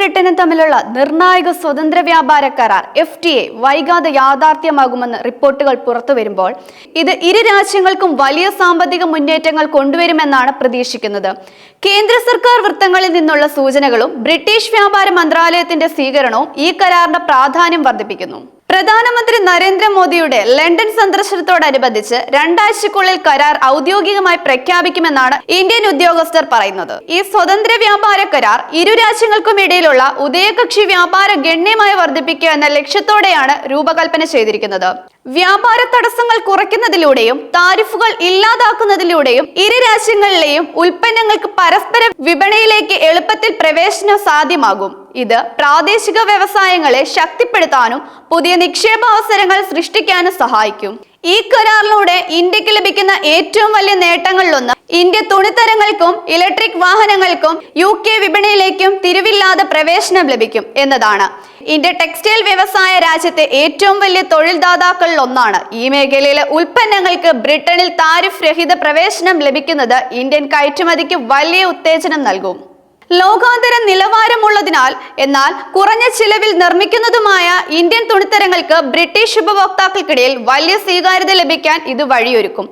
ബ്രിട്ടനും തമ്മിലുള്ള നിർണായക സ്വതന്ത്ര വ്യാപാര കരാർ എഫ് ടി എ വൈകാതെ യാഥാർത്ഥ്യമാകുമെന്ന് റിപ്പോർട്ടുകൾ പുറത്തുവരുമ്പോൾ ഇത് ഇരു രാജ്യങ്ങൾക്കും വലിയ സാമ്പത്തിക മുന്നേറ്റങ്ങൾ കൊണ്ടുവരുമെന്നാണ് പ്രതീക്ഷിക്കുന്നത്. കേന്ദ്ര സർക്കാർ വൃത്തങ്ങളിൽ നിന്നുള്ള സൂചനകളും ബ്രിട്ടീഷ് വ്യാപാര മന്ത്രാലയത്തിന്റെ സ്വീകരണവും ഈ കരാറിന്റെ പ്രാധാന്യം വർദ്ധിപ്പിക്കുന്നു. പ്രധാനമന്ത്രി നരേന്ദ്രമോദിയുടെ ലണ്ടൻ സന്ദർശനത്തോടനുബന്ധിച്ച് രണ്ടാഴ്ചക്കുള്ളിൽ കരാർ ഔദ്യോഗികമായി പ്രഖ്യാപിക്കുമെന്നാണ് ഇന്ത്യൻ ഉദ്യോഗസ്ഥർ പറയുന്നത്. ഈ സ്വതന്ത്ര വ്യാപാര കരാർ ഇരു രാജ്യങ്ങൾക്കും ഇടയിലുള്ള ഉദയകക്ഷി വ്യാപാര ഗണ്യമായി വർദ്ധിപ്പിക്കുക എന്ന ലക്ഷ്യത്തോടെയാണ് രൂപകൽപ്പന ചെയ്തിരിക്കുന്നത്. വ്യാപാര തടസ്സങ്ങൾ കുറയ്ക്കുന്നതിലൂടെയും താരിഫുകൾ ഇല്ലാതാക്കുന്നതിലൂടെയും ഇരു രാജ്യങ്ങളിലെയും ഉൽപ്പന്നങ്ങൾക്ക് പരസ്പര വിപണിയിലേക്ക് എളുപ്പത്തിൽ പ്രവേശനം സാധ്യമാകും. ഇത് പ്രാദേശിക വ്യവസായങ്ങളെ ശക്തിപ്പെടുത്താനും പുതിയ നിക്ഷേപ അവസരങ്ങൾ സൃഷ്ടിക്കാനും സഹായിക്കും. ഈ കരാറിലൂടെ ഇന്ത്യയ്ക്ക് ലഭിക്കുന്ന ഏറ്റവും വലിയ നേട്ടങ്ങളിലൊന്ന് ഇന്ത്യ തുണിത്തരങ്ങൾക്കും ഇലക്ട്രിക് വാഹനങ്ങൾക്കും യു കെ വിപണിയിലേക്കും തിരിവില്ലാതെ പ്രവേശനം ലഭിക്കും എന്നതാണ്. ഇന്ത്യ ടെക്സ്റ്റൈൽ വ്യവസായ രാജ്യത്തെ ഏറ്റവും വലിയ തൊഴിൽദാതാക്കളിൽ ഒന്നാണ് ഈ മേഖലയിലെ ഉൽപ്പന്നങ്ങൾക്ക് ബ്രിട്ടനിൽ താരിഫ് രഹിത പ്രവേശനം ലഭിക്കുന്നത് ഇന്ത്യൻ കയറ്റുമതിക്ക് വലിയ ഉത്തേജനം നൽകും. ലോകാന്തര നിലവാരമുള്ളതിനാൽ എന്നാൽ കുറഞ്ഞ ചിലവിൽ നിർമ്മിക്കുന്നതുമായ ഇന്ത്യൻ തുണിത്തരങ്ങൾക്ക് ബ്രിട്ടീഷ് ഉപഭോക്താക്കൾക്കിടയിൽ വലിയ സ്വീകാര്യത ലഭിക്കാൻ ഇത് വഴിയൊരുക്കും.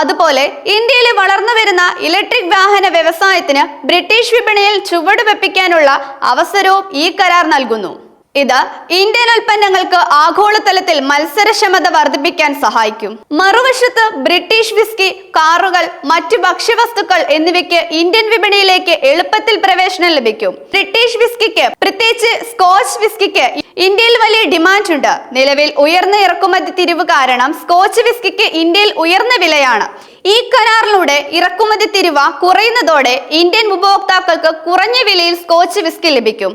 അതുപോലെ ഇന്ത്യയിലെ വളർന്നു വരുന്ന ഇലക്ട്രിക് വാഹന വ്യവസായത്തിന് ബ്രിട്ടീഷ് വിപണിയിൽ ചുവടുവെപ്പിക്കാനുള്ള അവസരവും ഈ കരാർ നൽകുന്നു. ഇത് ഇന്ത്യൻ ഉൽപ്പന്നങ്ങൾക്ക് ആഗോളതലത്തിൽ മത്സരക്ഷമത വർദ്ധിപ്പിക്കാൻ സഹായിക്കും. മറുവശത്ത് ബ്രിട്ടീഷ് വിസ്കി കാറുകൾ മറ്റു ഭക്ഷ്യവസ്തുക്കൾ എന്നിവയ്ക്ക് ഇന്ത്യൻ വിപണിയിലേക്ക് എളുപ്പത്തിൽ പ്രവേശനം ലഭിക്കും. ബ്രിട്ടീഷ് വിസ്കിക്ക് പ്രത്യേകിച്ച് സ്കോച്ച് വിസ്കിക്ക് ഇന്ത്യയിൽ വലിയ ഡിമാൻഡ് ഉണ്ട് നിലവിൽ ഉയർന്ന ഇറക്കുമതി തിരിവ് കാരണം സ്കോച്ച് വിസ്കിക്ക് ഇന്ത്യയിൽ ഉയർന്ന വിലയാണ്. ഈ കരാറിലൂടെ ഇറക്കുമതി തിരിവ കുറയുന്നതോടെ ഇന്ത്യൻ ഉപഭോക്താക്കൾക്ക് കുറഞ്ഞ വിലയിൽ സ്കോച്ച് വിസ്കി ലഭിക്കും.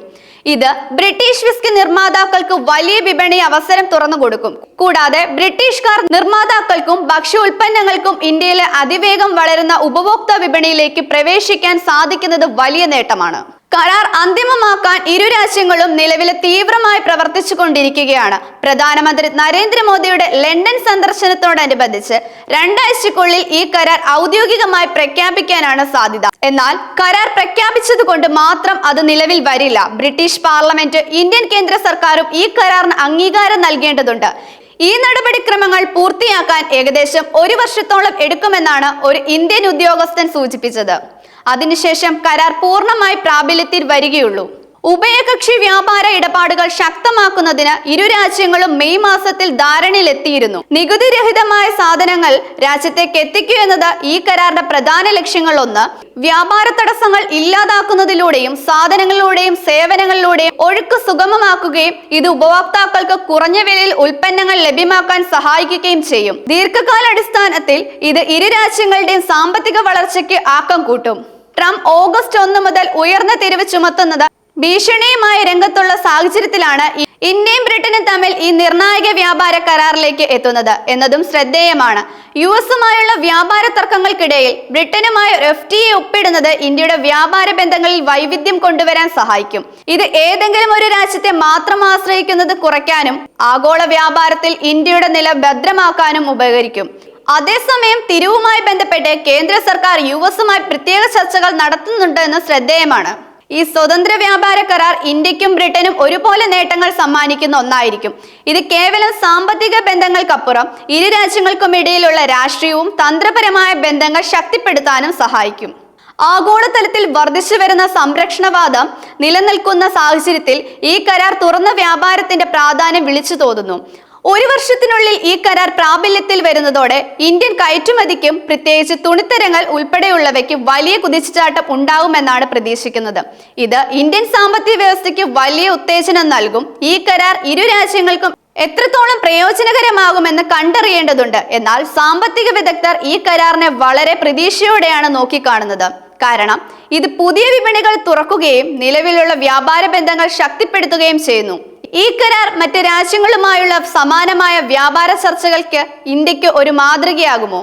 ഇത് ബ്രിട്ടീഷ് വിസ്കി നിർമ്മാതാക്കൾക്ക് വലിയ വിപണി അവസരം തുറന്നു കൊടുക്കും. കൂടാതെ ബ്രിട്ടീഷ് കാർ നിർമ്മാതാക്കൾക്കും ഭക്ഷ്യ ഉൽപ്പന്നങ്ങൾക്കും ഇന്ത്യയിലെ അതിവേഗം വളരുന്ന ഉപഭോക്തൃ വിപണിയിലേക്ക് പ്രവേശിക്കാൻ സാധിക്കുന്നത് വലിയ നേട്ടമാണ്. കരാർ അന്തിമമാക്കാൻ ഇരു രാജ്യങ്ങളും നിലവിലെ തീവ്രമായി പ്രവർത്തിച്ചു കൊണ്ടിരിക്കുകയാണ് പ്രധാനമന്ത്രി നരേന്ദ്രമോദിയുടെ ലണ്ടൻ സന്ദർശനത്തോടനുബന്ധിച്ച് രണ്ടാഴ്ചക്കുള്ളിൽ ഈ കരാർ ഔദ്യോഗികമായി പ്രഖ്യാപിക്കാനാണ് സാധ്യത. എന്നാൽ കരാർ പ്രഖ്യാപിച്ചതുകൊണ്ട് മാത്രം അത് നിലവിൽ വരില്ല. ബ്രിട്ടീഷ് പാർലമെന്റ് ഇന്ത്യൻ കേന്ദ്ര സർക്കാരും ഈ കരാറിന് അംഗീകാരം നൽകേണ്ടതുണ്ട്. ഈ നടപടിക്രമങ്ങൾ പൂർത്തിയാക്കാൻ ഏകദേശം ഒരു വർഷത്തോളം എടുക്കുമെന്നാണ് ഒരു ഇന്ത്യൻ ഉദ്യോഗസ്ഥൻ സൂചിപ്പിച്ചത്. അതിനുശേഷം കരാർ പൂർണമായി പ്രാബല്യത്തിൽ വരികയുള്ളൂ. ഉഭയകക്ഷി വ്യാപാര ഇടപാടുകൾ ശക്തമാക്കുന്നതിന് ഇരു രാജ്യങ്ങളും മെയ് മാസത്തിൽ ധാരണയിലെത്തിയിരുന്നു. നികുതിരഹിതമായ സാധനങ്ങൾ രാജ്യത്തേക്ക് എത്തിക്കുക എന്നത് ഈ കരാറിന്റെ പ്രധാന ലക്ഷ്യങ്ങളൊന്ന് വ്യാപാര തടസ്സങ്ങൾ ഇല്ലാതാക്കുന്നതിലൂടെയും സാധനങ്ങളിലൂടെയും സേവനങ്ങളിലൂടെയും ഒഴുക്ക് സുഗമമാക്കുകയും ഇത് ഉപഭോക്താക്കൾക്ക് കുറഞ്ഞ വിലയിൽ ഉൽപ്പന്നങ്ങൾ ലഭ്യമാക്കാൻ സഹായിക്കുകയും ചെയ്യും. ദീർഘകാലാടിസ്ഥാനത്തിൽ ഇത് ഇരു രാജ്യങ്ങളുടെയും സാമ്പത്തിക വളർച്ചയ്ക്ക് ആക്കം കൂട്ടും. ട്രംപ് ഓഗസ്റ്റ് ഒന്ന് മുതൽ ഉയർന്ന തെരുവ് ചുമത്തുന്നത് ഭീഷണിയുമായ രംഗത്തുള്ള സാഹചര്യത്തിലാണ് ഇന്ത്യയും ബ്രിട്ടനും തമ്മിൽ ഈ നിർണായക വ്യാപാര കരാറിലേക്ക് എത്തുന്നത് എന്നതും ശ്രദ്ധേയമാണ്. യു എസുമായുള്ള വ്യാപാര തർക്കങ്ങൾക്കിടയിൽ ബ്രിട്ടനുമായി എഫ് ടി എ ഒപ്പിടുന്നത് ഇന്ത്യയുടെ വ്യാപാര ബന്ധങ്ങളിൽ വൈവിധ്യം കൊണ്ടുവരാൻ സഹായിക്കും. ഇത് ഏതെങ്കിലും ഒരു രാജ്യത്തെ മാത്രം ആശ്രയിക്കുന്നത് കുറയ്ക്കാനും ആഗോള വ്യാപാരത്തിൽ ഇന്ത്യയുടെ നില ഭദ്രമാക്കാനും ഉപകരിക്കും. അതേസമയം തിരിവുമായി ബന്ധപ്പെട്ട് കേന്ദ്ര സർക്കാർ യു എസുമായി പ്രത്യേക ചർച്ചകൾ നടത്തുന്നുണ്ട് എന്ന് ശ്രദ്ധേയമാണ്. ഈ സ്വതന്ത്ര വ്യാപാര കരാർ ഇന്ത്യക്കും ബ്രിട്ടനും ഒരുപോലെ നേട്ടങ്ങൾ സമ്മാനിക്കുന്ന ഒന്നായിരിക്കും. ഇത് കേവലം സാമ്പത്തിക ബന്ധങ്ങൾക്കപ്പുറം ഇരു രാജ്യങ്ങൾക്കും ഇടയിലുള്ള രാഷ്ട്രീയവും തന്ത്രപരമായ ബന്ധങ്ങൾ ശക്തിപ്പെടുത്താനും സഹായിക്കും. ആഗോളതലത്തിൽ വർദ്ധിച്ചു വരുന്ന സംരക്ഷണവാദം നിലനിൽക്കുന്ന സാഹചര്യത്തിൽ ഈ കരാർ തുറന്ന വ്യാപാരത്തിന്റെ പ്രാധാന്യം വിളിച്ചു തോന്നുന്നു ഒരു വർഷത്തിനുള്ളിൽ ഈ കരാർ പ്രാബല്യത്തിൽ വരുന്നതോടെ ഇന്ത്യൻ കയറ്റുമതിക്കും പ്രത്യേകിച്ച് തുണിത്തരങ്ങൾ ഉൾപ്പെടെയുള്ളവയ്ക്കും വലിയ കുതിച്ചുചാട്ടം ഉണ്ടാകുമെന്നാണ് പ്രതീക്ഷിക്കുന്നത്. ഇത് ഇന്ത്യൻ സാമ്പത്തിക വ്യവസ്ഥയ്ക്ക് വലിയ ഉത്തേജനം നൽകും. ഈ കരാർ ഇരു രാജ്യങ്ങൾക്കും എത്രത്തോളം പ്രയോജനകരമാകുമെന്ന് കണ്ടറിയേണ്ടതുണ്ട്. എന്നാൽ സാമ്പത്തിക വിദഗ്ധർ ഈ കരാറിനെ വളരെ പ്രതീക്ഷയോടെയാണ് നോക്കിക്കാണുന്നത്. കാരണം ഇത് പുതിയ വിപണികൾ തുറക്കുകയും നിലവിലുള്ള വ്യാപാര ബന്ധങ്ങൾ ശക്തിപ്പെടുത്തുകയും ചെയ്യുന്നു. ഈ കരാർ മറ്റ് രാജ്യങ്ങളുമായുള്ള സമാനമായ വ്യാപാര ചർച്ചകൾക്ക് ഇന്ത്യയ്ക്ക് ഒരു മാതൃകയാകുമോ?